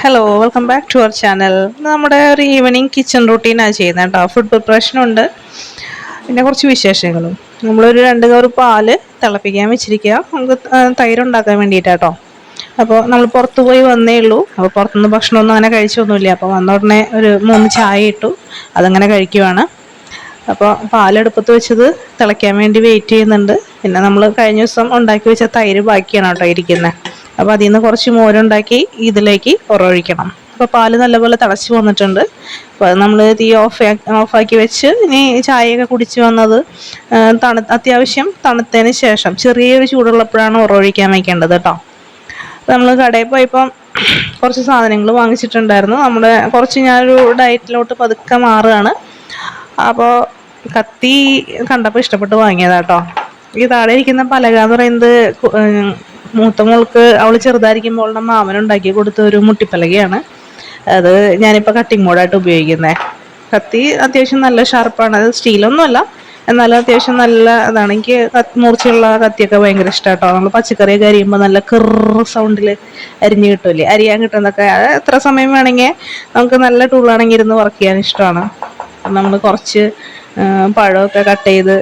Hello welcome back to our channel നമ്മുടെ ഒരു evening kitchen റൂട്ടീനാണ് ചെയ്യുന്നത് കേട്ടോ. ഫുഡ് പ്രിപ്പറേഷനുണ്ട് പിന്നെ കുറച്ച് വിശേഷങ്ങളും. നമ്മളൊരു രണ്ട് കവർ പാൽ തിളപ്പിക്കാൻ വെച്ചിരിക്കുക. നമുക്ക് തൈരുണ്ടാക്കാൻ വേണ്ടിയിട്ടാട്ടോ അപ്പോൾ നമ്മൾ പുറത്ത് പോയി വന്നേ ഉള്ളൂ. അപ്പോൾ പുറത്തുനിന്ന് ഭക്ഷണമൊന്നും അങ്ങനെ കഴിച്ചൊന്നുമില്ല. അപ്പോൾ വന്ന ഉടനെ ഒരു മൂന്ന് ചായ ഇട്ടു. അതങ്ങനെ കഴിക്കുവാണ്. അപ്പോൾ പാലെടുപ്പത്ത് വെച്ചത് തിളയ്ക്കാൻ വേണ്ടി വെയിറ്റ് ചെയ്യുന്നുണ്ട്. പിന്നെ നമ്മൾ കഴിഞ്ഞ ദിവസം ഉണ്ടാക്കി വെച്ച തൈര് ബാക്കിയാണ് കേട്ടോ ഇരിക്കുന്നത് അപ്പോൾ അതിൽ നിന്ന് കുറച്ച് മോരുണ്ടാക്കി ഇതിലേക്ക് ഒഴിക്കണം അപ്പോൾ പാൽ നല്ലപോലെ തിളച്ച് വന്നിട്ടുണ്ട്. അപ്പോൾ നമ്മൾ തീ ഓഫ് ഓഫാക്കി വെച്ച് ഇനി ചായയൊക്കെ കുടിച്ച് വന്നത് തണു അത്യാവശ്യം തണുത്തതിന് ശേഷം ചെറിയൊരു ചൂടുള്ളപ്പോഴാണ് ഉറവഴിക്കാൻ വയ്ക്കേണ്ടത് കേട്ടോ. നമ്മൾ കടയിൽ പോയപ്പം കുറച്ച് സാധനങ്ങൾ വാങ്ങിച്ചിട്ടുണ്ടായിരുന്നു. നമ്മുടെ കുറച്ച് ഞാനൊരു ഡയറ്റിലോട്ട് പതുക്കെ മാറുകയാണ്. അപ്പോൾ കത്തി കണ്ടപ്പോൾ ഇഷ്ടപ്പെട്ട് വാങ്ങിയതാട്ടോ ഈ താഴെ ഇരിക്കുന്ന പലക എന്ന് പറയുന്നത് മൂത്ത മോൾക്ക് അവൾ ചെറുതായിരിക്കുമ്പോൾ മാമൻ ഉണ്ടാക്കി കൊടുത്ത ഒരു മുട്ടിപ്പലകയാണ്. അത് ഞാനിപ്പോൾ കട്ടിംഗ് ബോർഡായിട്ട് ഉപയോഗിക്കുന്നത് കത്തി അത്യാവശ്യം നല്ല ഷാർപ്പാണ് അത് സ്റ്റീലൊന്നുമല്ല എന്നാലും അത്യാവശ്യം നല്ല അതാണ്. എനിക്ക് മൂർച്ചയുള്ള കത്തിയൊക്കെ ഭയങ്കര ഇഷ്ടമാട്ടോ നമ്മൾ പച്ചക്കറിയൊക്കെ അരിയുമ്പോൾ നല്ല കെറു സൗണ്ടിൽ അരിഞ്ഞ് കിട്ടുമല്ലേ അരിയാൻ കിട്ടുന്നതൊക്കെ. എത്ര സമയം വേണമെങ്കിൽ നമുക്ക് നല്ല ടൂളാണെങ്കിൽ ഇരുന്ന് വർക്ക് ചെയ്യാൻ ഇഷ്ടമാണ്. നമ്മൾ കുറച്ച് പഴമൊക്കെ കട്ട് ചെയ്ത്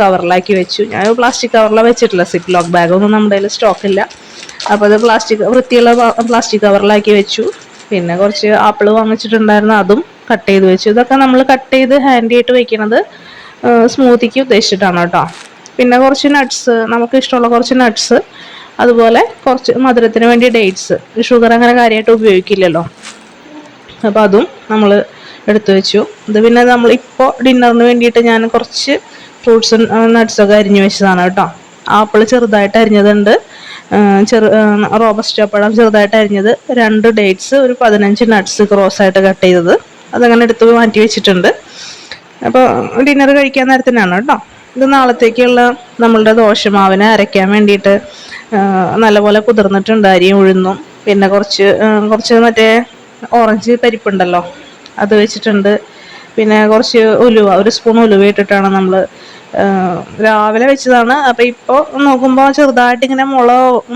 കവറിലാക്കി വെച്ചു. ഞാൻ പ്ലാസ്റ്റിക് കവറിലാണ് വെച്ചിട്ടില്ല സിപ്പ് ലോക്ക് ബാഗൊന്നും നമ്മുടെ കയ്യിൽ സ്റ്റോക്കില്ല അപ്പോൾ അത് പ്ലാസ്റ്റിക് വൃത്തിയുള്ള പ്ലാസ്റ്റിക് കവറിലാക്കി വെച്ചു. പിന്നെ കുറച്ച് ആപ്പിൾ വാങ്ങിച്ചിട്ടുണ്ടായിരുന്നു. അതും കട്ട് ചെയ്ത് വെച്ചു. ഇതൊക്കെ നമ്മൾ കട്ട് ചെയ്ത് ഹാൻഡി ആയിട്ട് വെക്കുന്നത് സ്മൂത്തിക്ക് ഉദ്ദേശിച്ചിട്ടാണ് കേട്ടോ. പിന്നെ കുറച്ച് നട്ട്സ് നമുക്ക് ഇഷ്ടമുള്ള കുറച്ച് നട്ട്സ് അതുപോലെ കുറച്ച് മധുരത്തിന് വേണ്ടി ഡേറ്റ്സ് ഷുഗർ അങ്ങനെ കാര്യമായിട്ട് ഉപയോഗിക്കില്ലല്ലോ. അപ്പോൾ അതും നമ്മൾ എടുത്തു വെച്ചു. അത് പിന്നെ നമ്മൾ ഇപ്പോൾ ഡിന്നറിന് വേണ്ടിയിട്ട് ഞാൻ കുറച്ച് ഫ്രൂട്ട്സ് നട്ട്സൊക്കെ അരിഞ്ഞു വെച്ചതാണ് കേട്ടോ. ആപ്പിൾ ചെറുതായിട്ട് അരിഞ്ഞതുണ്ട്. ചെറു റോബസ്റ്റ് പഴം ചെറുതായിട്ട് അരിഞ്ഞത്. രണ്ട് ഡേറ്റ്സ് ഒരു പതിനഞ്ച് നട്ട്സ് ക്രോസ് ആയിട്ട് കട്ട് ചെയ്തത്. അതങ്ങനെ എടുത്ത് മാറ്റി വെച്ചിട്ടുണ്ട്. അപ്പോൾ ഡിന്നർ കഴിക്കാൻ നേരത്തിനാണ് കേട്ടോ. ഇത് നാളത്തേക്കുള്ള നമ്മളുടെ ദോശമാവിനെ അരയ്ക്കാൻ വേണ്ടിയിട്ട് നല്ലപോലെ കുതിർന്നിട്ടുണ്ട് അരിയും ഉഴുന്നും പിന്നെ കുറച്ച് കുറച്ച് മറ്റേ ഓറഞ്ച് പരിപ്പുണ്ടല്ലോ. അത് വെച്ചിട്ടുണ്ട്. പിന്നെ കുറച്ച് ഉലുവ ഒരു സ്പൂൺ ഉലുവ ഇട്ടിട്ടാണ് നമ്മൾ രാവിലെ വെച്ചതാണ്. അപ്പോൾ ഇപ്പോൾ നോക്കുമ്പോൾ ചെറുതായിട്ട് ഇങ്ങനെ മുള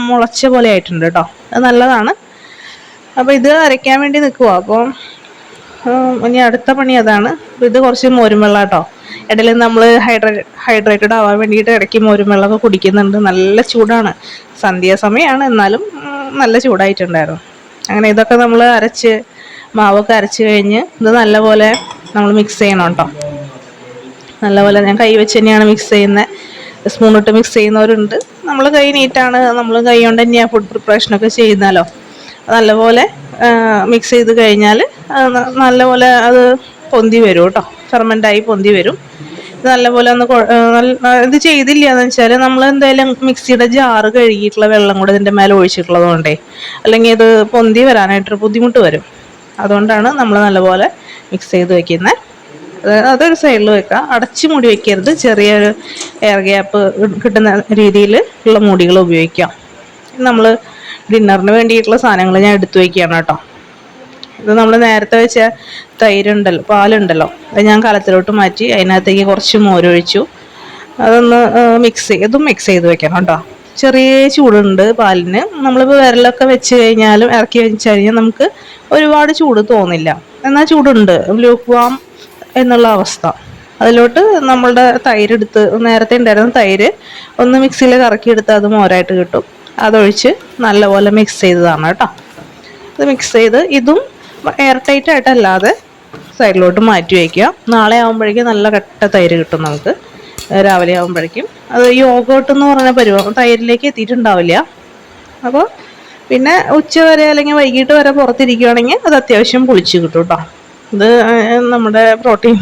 മുളച്ച പോലെ ആയിട്ടുണ്ട് കേട്ടോ. അത് നല്ലതാണ്. അപ്പോൾ ഇത് അരയ്ക്കാൻ വേണ്ടി നിൽക്കുക അപ്പോൾ ഇനി അടുത്ത പണി അതാണ്. ഇത് കുറച്ച് മോരും വെള്ളം കേട്ടോ. ഇടയിൽ നമ്മൾ ഹൈഡ്രേ ഹൈഡ്രേറ്റഡ് ആവാൻ വേണ്ടിയിട്ട് ഇടയ്ക്ക് മോരും വെള്ളമൊക്കെ കുടിക്കുന്നുണ്ട്. നല്ല ചൂടാണ്. സന്ധ്യാസമയമാണ് എന്നാലും നല്ല ചൂടായിട്ടുണ്ടായിരുന്നു. അങ്ങനെ ഇതൊക്കെ നമ്മൾ അരച്ച് മാവൊക്കെ അരച്ച് കഴിഞ്ഞ് ഇത് നല്ലപോലെ നമ്മൾ മിക്സ് ചെയ്യണം കേട്ടോ നല്ലപോലെ ഞാൻ കൈ വെച്ച് തന്നെയാണ് മിക്സ് ചെയ്യുന്നത് സ്പൂൺ ഇട്ട് മിക്സ് ചെയ്യുന്നവരുണ്ട്. നമ്മൾ കൈ നീറ്റാണ് നമ്മൾ കൈ കൊണ്ട് തന്നെയാണ് ഫുഡ് പ്രിപ്പറേഷനൊക്കെ ചെയ്യുന്നല്ലോ. നല്ലപോലെ മിക്സ് ചെയ്ത് കഴിഞ്ഞാൽ നല്ലപോലെ അത് പൊന്തി വരും കേട്ടോ ഫെർമെന്റായി പൊന്തി വരും. നല്ലപോലെ ഒന്ന് ഇത് ചെയ്തില്ല എന്ന് വെച്ചാൽ നമ്മൾ എന്തായാലും മിക്സിയുടെ ജാറ് കഴുകിയിട്ടുള്ള വെള്ളം കൂടെ ഇതിന്റെ മേലെ ഒഴിച്ചിട്ടുള്ളത് കൊണ്ടേ അല്ലെങ്കിൽ ഇത് പൊന്തി വരാനായിട്ടൊരു ബുദ്ധിമുട്ട് വരും. അതുകൊണ്ടാണ് നമ്മൾ നല്ലപോലെ മിക്സ് ചെയ്ത് വെക്കുന്നത് അതൊരു സൈഡിൽ വെക്കുക അടച്ച് മൂടി വെക്കരുത്. ചെറിയൊരു എയർ ഗ്യാപ്പ് കിട്ടുന്ന രീതിയിൽ ഉള്ള മൂടികൾ ഉപയോഗിക്കാം. നമ്മൾ ഡിന്നറിന് വേണ്ടിയിട്ടുള്ള സാധനങ്ങൾ ഞാൻ എടുത്തു വയ്ക്കുകയാണ് കേട്ടോ. ഇത് നമ്മൾ നേരത്തെ വെച്ച തൈരുണ്ടല്ലോ പാലുണ്ടല്ലോ അത് ഞാൻ കലത്തിലോട്ട് മാറ്റി അതിനകത്തേക്ക് കുറച്ച് മോരൊഴിച്ചു അതൊന്ന് മിക്സ് ചെയ്തും മിക്സ് ചെയ്ത് വെക്കണം കേട്ടോ. ചെറിയ ചൂടുണ്ട് പാലിന്. നമ്മളിപ്പോൾ വിരലൊക്കെ വെച്ച് കഴിഞ്ഞാലും ഇറക്കി വെച്ച് കഴിഞ്ഞാൽ നമുക്ക് ഒരുപാട് ചൂട് തോന്നില്ല. എന്നാൽ ചൂടുണ്ട്. ലൂക്ക് വാം എന്നുള്ള അവസ്ഥ. അതിലോട്ട് നമ്മളുടെ തൈര് എടുത്ത് നേരത്തെ ഉണ്ടായിരുന്ന തൈര് ഒന്ന് മിക്സിയിൽ കറക്കിയെടുത്ത് അത് മോരായിട്ട് കിട്ടും. അതൊഴിച്ച് നല്ലപോലെ മിക്സ് ചെയ്തതാണ് കേട്ടോ. അത് മിക്സ് ചെയ്ത് ഇതും എയർ ടൈറ്റ് ആയിട്ടല്ലാതെ സൈഡിലോട്ട് മാറ്റി വയ്ക്കുക. നാളെ ആകുമ്പോഴേക്കും നല്ല കട്ട തൈര് കിട്ടും നമുക്ക്. രാവിലെ ആകുമ്പോഴേക്കും അത് യോഗോട്ട് എന്ന് പറഞ്ഞ പരിപാടി തൈരിലേക്ക് എത്തിയിട്ടുണ്ടാവില്ല. അപ്പോൾ പിന്നെ ഉച്ച വരെ അല്ലെങ്കിൽ വൈകിട്ട് വരെ പുറത്തിരിക്കുകയാണെങ്കിൽ അത് അത്യാവശ്യം പുളിച്ച് കിട്ടും കേട്ടോ ഇത് നമ്മുടെ പ്രോട്ടീൻ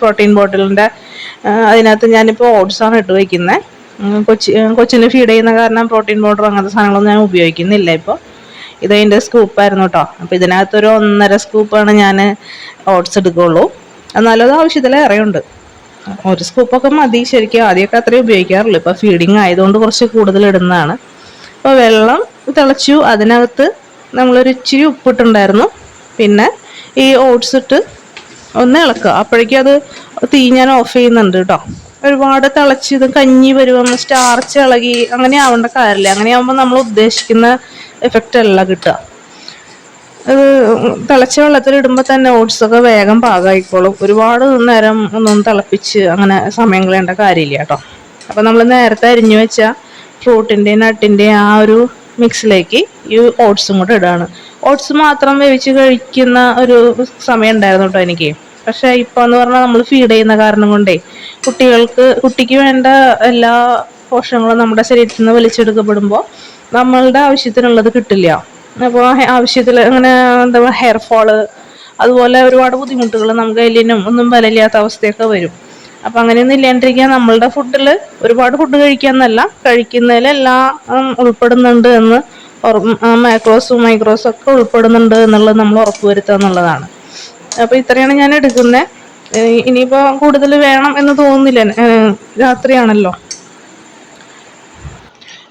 പ്രോട്ടീൻ ബോട്ടിലിന്റെ അതിനകത്ത് ഞാനിപ്പോൾ ഓട്സാണ് ഇട്ട് വയ്ക്കുന്നത് കൊച്ചി കൊച്ചിന് ഫീഡ് ചെയ്യുന്ന കാരണം പ്രോട്ടീൻ പൗഡർ അങ്ങനത്തെ സാധനങ്ങളൊന്നും ഞാൻ ഉപയോഗിക്കുന്നില്ല ഇപ്പോൾ ഇതതിന്റെ സ്കൂപ്പായിരുന്നു കേട്ടോ അപ്പോൾ ഇതിനകത്തൊരു ഒന്നര സ്കൂപ്പാണ് ഞാൻ ഓട്സ് എടുക്കുകയുള്ളൂ എന്നാലും അത് ആവശ്യത്തിലേറെയുണ്ട്. ഒരു സ്കൂപ്പൊക്കെ മതി. ശരിക്കും ആദ്യമൊക്കെ അത്രയും ഉപയോഗിക്കാറുള്ളൂ. ഇപ്പോൾ ഫീഡിങ് ആയതുകൊണ്ട് കുറച്ച് കൂടുതൽ ഇടുന്നതാണ്. അപ്പോൾ വെള്ളം തിളച്ചു. അതിനകത്ത് നമ്മളൊരു ഇച്ചിരി ഉപ്പിട്ടുണ്ടായിരുന്നു. പിന്നെ ഈ ഓട്സ് ഇട്ട് ഒന്ന് ഇളക്കുക. അപ്പോഴേക്കും അത് തീ ഞാൻ ഓഫ് ചെയ്യുന്നുണ്ട് കേട്ടോ ഒരുപാട് തിളച്ച് ഇത് കഞ്ഞി വരുമ്പം സ്റ്റാർച്ച് ഇളകി അങ്ങനെ ആവേണ്ട കാര്യമില്ല. അങ്ങനെ ആവുമ്പോൾ നമ്മൾ ഉദ്ദേശിക്കുന്ന എഫക്റ്റ് അല്ല കിട്ടുക. അത് തിളച്ച വെള്ളത്തിലിടുമ്പോൾ തന്നെ ഓട്സൊക്കെ വേഗം പാകമായിക്കോളും ഒരുപാട് നേരം ഒന്നും തിളപ്പിച്ച് അങ്ങനെ സമയം കളയേണ്ട കാര്യമില്ല കേട്ടോ. അപ്പോൾ നമ്മൾ നേരത്തെ അരിഞ്ഞു വെച്ച ഫ്രൂട്ടിന്റെയും നട്ടിന്റെയും ആ ഒരു മിക്സിലേക്ക് ഈ ഓട്സും കൂടെ ഇടുകയാണ് ഓട്സ് മാത്രം വേവിച്ച് കഴിക്കുന്ന ഒരു സമയം ഉണ്ടായിരുന്നു കേട്ടോ എനിക്ക്. പക്ഷേ ഇപ്പോൾ എന്ന് പറഞ്ഞാൽ നമ്മൾ ഫീഡ് ചെയ്യുന്ന കാരണം കൊണ്ടേ കുട്ടികൾക്ക് കുട്ടിക്ക് വേണ്ട എല്ലാ പോഷകങ്ങളും നമ്മുടെ ശരീരത്തിൽ നിന്ന് വലിച്ചെടുക്കപ്പെടുമ്പോൾ നമ്മളുടെ ആവശ്യത്തിനുള്ളത് കിട്ടില്ല. അപ്പോൾ ആവശ്യത്തിൽ അങ്ങനെ എന്താ പറയുക ഹെയർ ഫോൾ അതുപോലെ ഒരുപാട് ബുദ്ധിമുട്ടുകൾ നമുക്ക് എല്ലിനും ഒന്നും ബലമില്ലാത്ത അവസ്ഥയൊക്കെ വരും. അപ്പം അങ്ങനെയൊന്നും ഇല്ലാണ്ടിരിക്കാൻ നമ്മളുടെ ഫുഡിൽ ഒരുപാട് ഫുഡ് കഴിക്കാന്നല്ല കഴിക്കുന്നതിലെല്ലാം ഉൾപ്പെടുന്നുണ്ട് എന്ന് മാക്രോസും മൈക്രോസും ഒക്കെ ഉൾപ്പെടുന്നുണ്ട് എന്നുള്ളത് നമ്മൾ ഉറപ്പുവരുത്തുക എന്നുള്ളതാണ്. അപ്പോൾ ഇത്രയാണ് ഞാൻ എടുക്കുന്നത് ഇനിയിപ്പോൾ കൂടുതൽ വേണം എന്ന് തോന്നുന്നില്ല രാത്രിയാണല്ലോ.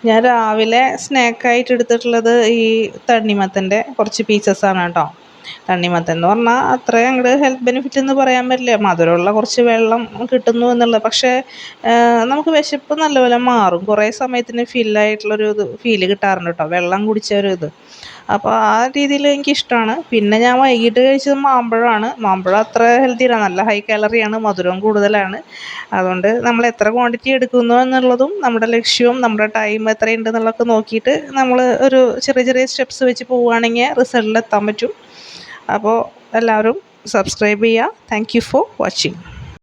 ഞാൻ രാവിലെ സ്നാക്കായിട്ട് എടുത്തിട്ടുള്ളത് ഈ തണ്ണിമത്തന്റെ കുറച്ച് പീസസ് ആണ് കേട്ടോ. തണ്ണിമത്തൻ എന്ന് പറഞ്ഞാൽ അത്രയും അങ്ങോട്ട് ഹെൽത്ത് ബെനിഫിറ്റ് എന്ന് പറയാൻ പറ്റില്ല. മധുരമുള്ള കുറച്ച് വെള്ളം കിട്ടുന്നു എന്നുള്ളത്. പക്ഷേ നമുക്ക് വിശപ്പ് നല്ലപോലെ മാറും. കുറേ സമയത്തിന് ഫില്ലായിട്ടുള്ളൊരു ഇത് ഫീൽ കിട്ടാറുണ്ട് കേട്ടോ വെള്ളം കുടിച്ച ഒരു ഇത്. അപ്പോൾ ആ രീതിയിൽ എനിക്കിഷ്ടമാണ് പിന്നെ ഞാൻ വൈകിട്ട് കഴിച്ചത് മാമ്പഴമാണ്. മാമ്പഴം അത്ര ഹെൽത്തിയാണ് നല്ല ഹൈ കാലറിയാണ് മധുരം കൂടുതലാണ്. അതുകൊണ്ട് നമ്മൾ എത്ര ക്വാണ്ടിറ്റി എടുക്കുന്നു എന്നുള്ളതും നമ്മുടെ ലക്ഷ്യവും നമ്മുടെ ടൈം എത്രയുണ്ട് എന്നുള്ളതൊക്കെ നോക്കിയിട്ട് നമ്മൾ ഒരു ചെറിയ ചെറിയ സ്റ്റെപ്സ് വെച്ച് പോവുകയാണെങ്കിൽ റിസൾട്ടിൽ എത്താൻ പറ്റും. അപ്പോൾ എല്ലാവരും സബ്സ്ക്രൈബ് ചെയ്യുക. Thank you for watching